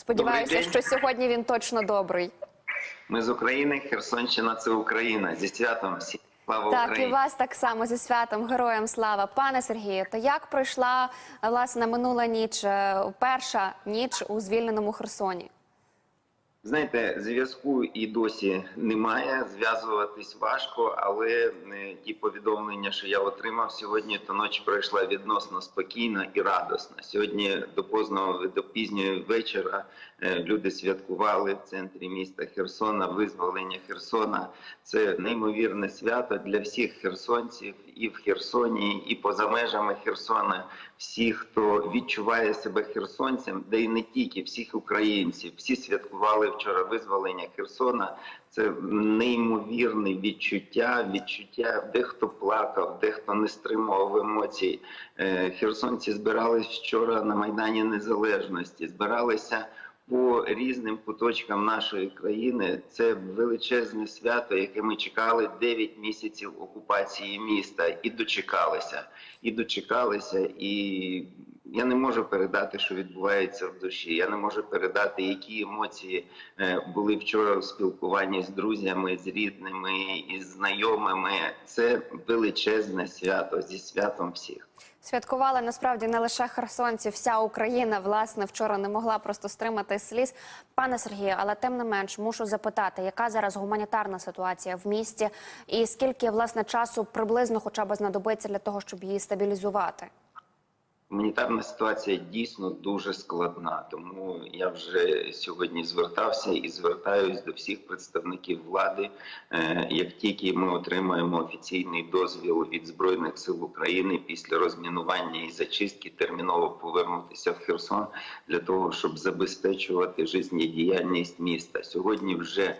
Сподіваюся, що сьогодні він точно добрий. Ми з України, Херсонщина це Україна. Зі святом всі. Слава Так, і вас так само зі святом, героям слава. Пане Сергію, то як пройшла власне минула ніч, е, перша ніч у звільненому Херсоні? Знаєте, зв'язку і досі немає. Зв'язуватись важко, але е, ті повідомлення, що я отримав сьогодні, то ночі пройшла відносно спокійно і радосно. Сьогодні до позного до пізньої вечора е, люди святкували в центрі міста Херсона визволення Херсона. Це неймовірне свято для всіх херсонців і в Херсоні, і поза межами Херсона. Всі, хто відчуває себе херсонцем, де і не тільки всіх українців, всі святкували вчора визволення Херсона. Це неймовірне відчуття. Відчуття дехто плакав, дехто не стримував емоцій. Е, Херсонці збирались вчора на майдані Незалежності, збиралися по різним куточкам нашої країни. Це величезне свято, яке ми чекали 9 місяців окупації міста, і дочекалися, і дочекалися. І я не можу передати, що відбувається в душі. Я не можу передати, які емоції е, були вчора в спілкуванні з друзями, з рідними і знайомими. Це величезне свято зі святом всіх. Святкували насправді не лише херсонці, вся Україна власне вчора не могла просто стримати сліз. Пане Сергію, але тим не менш мушу запитати, яка зараз гуманітарна ситуація в місті, і скільки власне часу приблизно хоча б знадобиться для того, щоб її стабілізувати? Гуманітарна ситуація дійсно дуже складна, тому я вже сьогодні звертався і звертаюсь до всіх представників влади. Е, Як тільки ми отримаємо офіційний дозвіл від збройних сил України після розмінування і зачистки, терміново повернутися в Херсон для того, щоб забезпечувати життєдіяльність міста. Сьогодні вже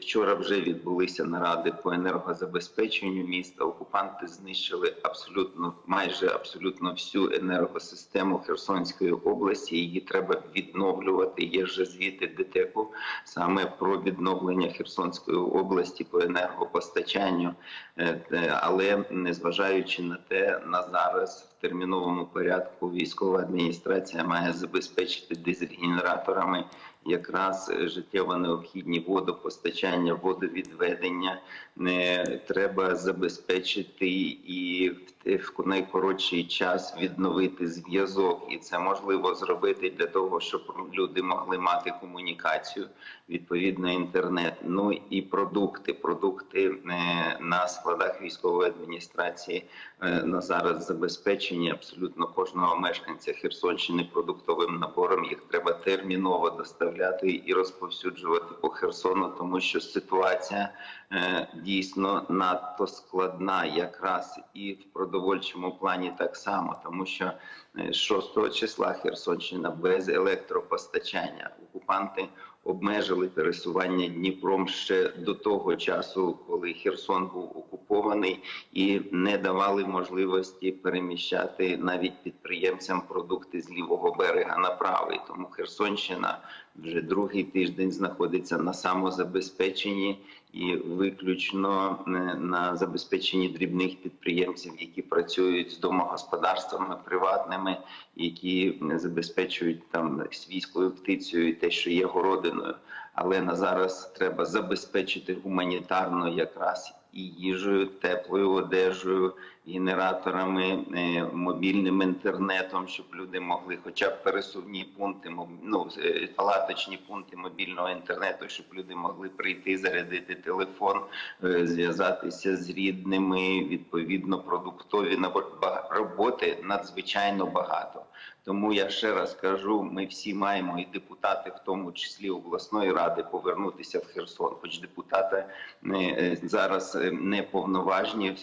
вчора вже відбулися наради по енергозабезпеченню міста. Окупанти знищили абсолютно майже абсолютно всю енергосистему Херсонської області. Її треба відновлювати. Є вже звіти ДТЕКу саме про відновлення Херсонської області по енергопостачанню. Е, е, Але незважаючи на те, на зараз терміновому порядку військова адміністрація має забезпечити дизель-генераторами якраз е, життєво необхідні водопостачання, водовідведення. Не треба забезпечити і в- в найкоротший час відновити зв'язок, і це можливо зробити для того, щоб люди могли мати комунікацію, відповідно інтернет. Ну і продукти. Продукти е, на складах військової адміністрації е, на зараз забезпечені абсолютно кожного мешканця Херсонщини продуктовим набором. Їх треба терміново доставляти і розповсюджувати по Херсону, тому що ситуація е, дійсно надто складна, якраз і в продовольчому плані так само, тому що е, 6 числа Херсонщина без електропостачання. Окупанти обмежили пересування Дніпром ще до того часу, коли Херсон був окупований, і не давали можливості переміщати навіть підприємцям продукти з лівого берега на правий. Тому Херсонщина вже другий тиждень знаходиться на самозабезпеченні і виключно е, на забезпеченні дрібних підприємців, які працюють з домогосподарствами приватними, які забезпечують там свійською птицею і те, що є городиною. Але на зараз треба забезпечити гуманітарно якраз і їжею, теплою одежею, генераторами, е, мобільним інтернетом, щоб люди могли, хоча б пересувні пункти, ну, е, палаточні пункти мобільного інтернету, щоб люди могли прийти, зарядити телефон, е, зв'язатися з рідними, відповідно, продуктові роботи надзвичайно багато. Тому я ще раз кажу: ми всі маємо і депутати, в тому числі обласної ради, повернутися в Херсон. Хоч депутати е, зараз е, не повноважні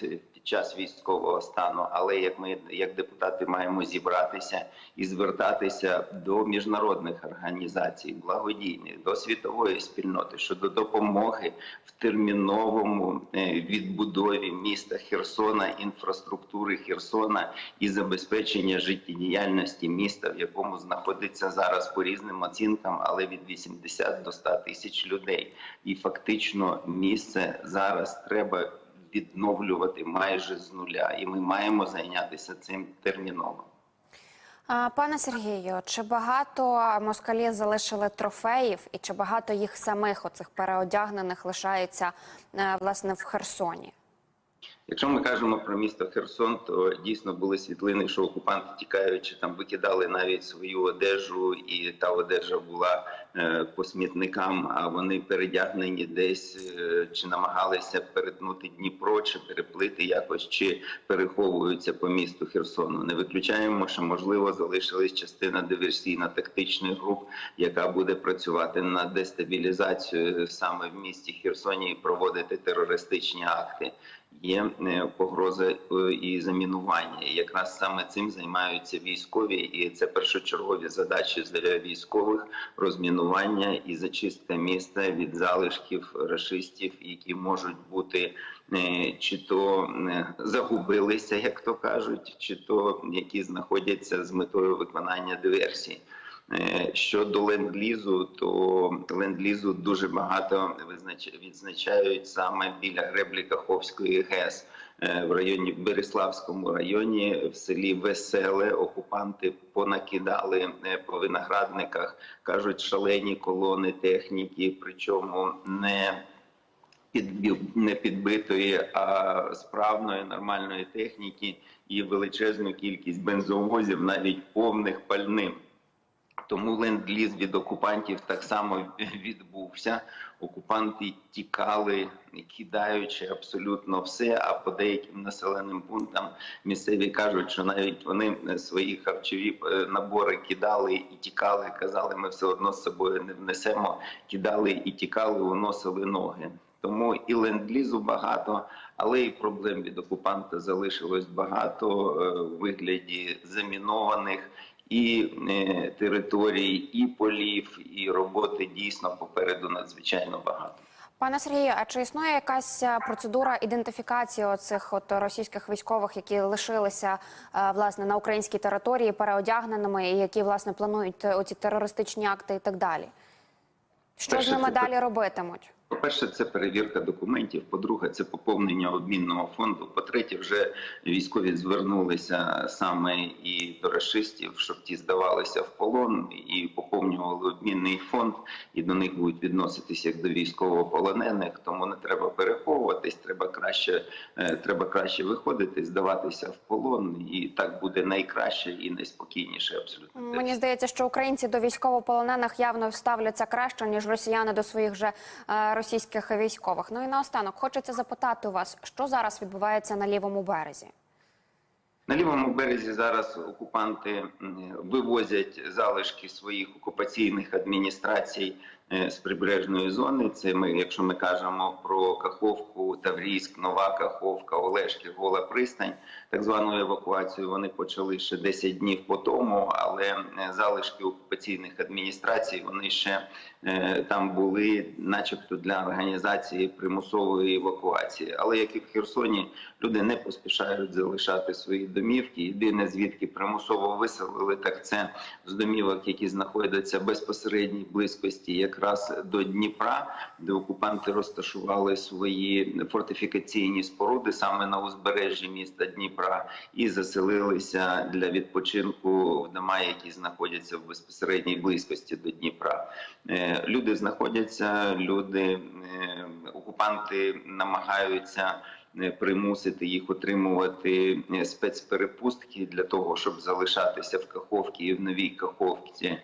час військового стану, але як ми, як депутати, маємо зібратися і звертатися до міжнародних організацій, благодійних, до світової спільноти щодо допомоги в терміновому е, відбудові міста Херсона, інфраструктури Херсона і забезпечення життєдіяльності міста, в якому знаходиться зараз по різним оцінкам, але від 80 до 100 тисяч людей. І фактично місце зараз треба відновлювати майже з нуля, і ми маємо зайнятися цим терміново. Пане Сергію, чи багато москалі залишили трофеїв, і чи багато їх самих оцих переодягнених лишається е, власне в Херсоні? Якщо ми кажемо про місто Херсон, то дійсно були світлини, що окупанти тікаючи там викидали навіть свою одежу, і та одежа була е, по смітникам. А вони передягнені десь е, чи намагалися перетнути Дніпро, чи переплити якось, чи переховуються по місту Херсону. Не виключаємо, що можливо залишилась частина диверсійно-тактичних груп, яка буде працювати на дестабілізацію саме в місті Херсоні і проводити терористичні акти є е, погроза е, і замінування. Якраз саме цим займаються військові, і це першочергові задачі для військових розмінування і зачистка міста від залишків рашистів, які можуть бути е, чи то загубилися, як то кажуть, чи то які знаходяться з метою виконання диверсій. Е, Щодо ленд-лізу, то ленд-лізу дуже багато відзначають саме біля греблі Каховської ГЕС Е, в районі Береславському районі в селі Веселе окупанти понакидали е, по виноградниках, кажуть, шалені колони техніки, причому не не підбитої, а справної нормальної техніки і величезну кількість бензовозів, навіть повних пальним. Тому ленд-ліз від окупантів так само відбувся. Окупанти тікали, кидаючи абсолютно все. А по деяким населеним пунктам місцеві кажуть, що навіть вони свої харчові е, набори кидали і тікали. Казали, ми все одно з собою не внесемо. Кидали і тікали, уносили ноги. Тому і ленд-лізу багато, але і проблем від окупанта залишилось багато е, в вигляді замінованих і е, територій, і полів, і роботи дійсно попереду надзвичайно багато. Пане Сергію, а чи існує якась е, процедура ідентифікації оцих от російських військових, які лишилися е, власне на українській території переодягненими, і які власне планують е, оці терористичні акти і так далі? Що Перше, з ними це далі робитимуть? По-перше, це перевірка документів. По-друге, це поповнення обмінного фонду. По-третє, вже військові звернулися саме і до рашистів, щоб ті здавалися в полон і поповнювали обмінний фонд, і до них будуть відноситися як до військовополонених. Тому не треба переховуватись, треба краще, е, треба краще виходити, здаватися в полон, і так буде найкраще і найспокійніше. Абсолютно Мені здається, що українці до військовополонених явно ставляться краще ніж росіяни до своїх же е, російських військових. Ну і наостанок хочеться запитати у вас, що зараз відбувається на лівому березі. На лівому березі зараз окупанти вивозять залишки своїх окупаційних адміністрацій з прибережної зони. Це ми, якщо ми кажемо про Каховку, Таврійськ, Нова Каховка, Олешки, Гола Пристань, так звану евакуацію вони почали ще 10 днів по тому, але е, залишки окупаційних адміністрацій вони ще е, там були, начебто, для організації примусової евакуації. Але як і в Херсоні, люди не поспішають залишати свої домівки. Єдине звідки примусово виселили, так це з домівок, які знаходяться безпосередній близькості, якраз до Дніпра, де окупанти розташували свої фортифікаційні споруди саме на узбережжі міста Дніпра, і заселилися для відпочинку в дома, які знаходяться в безпосередній близькості до Дніпра. Е, Люди знаходяться, люди е, окупанти намагаються примусити їх отримувати е, спецперепустки для того, щоб залишатися в Каховці і в новій Каховці.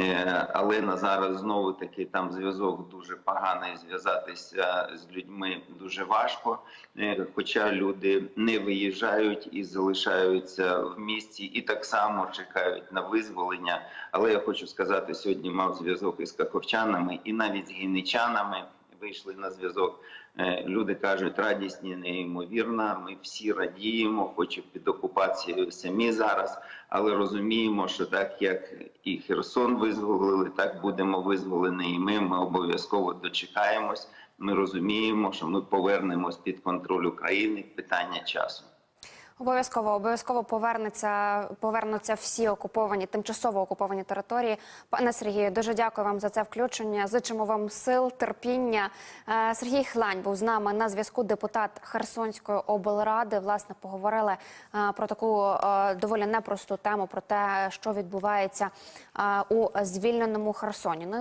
Е, Але на зараз знову таки там зв'язок дуже поганий. Зв'язатися з людьми дуже важко. Е, Хоча люди не виїжджають і залишаються в місті, і так само чекають на визволення. Але я хочу сказати, сьогодні мав зв'язок із каховчанами і навіть з гіничанами вийшли на зв'язок. Е, Люди кажуть, радість неймовірна. Ми всі радіємо, хоч і під окупацією самі зараз, але розуміємо, що так як і Херсон визволили, так будемо визволені і ми. Ми обов'язково дочекаємось. Ми розуміємо, що ми повернемось під контроль України. Питання часу. Обов'язково обов'язково повернеться повернуться всі окуповані, тимчасово окуповані території. Пане Сергію, дуже дякую вам за це включення. Зичимо вам сил, терпіння. Е, Сергій Хлань був з нами на зв'язку. Депутат Херсонської облради. Власне, поговорили е, про таку е, доволі непросту тему про те, що відбувається у звільненому Херсоні. Ну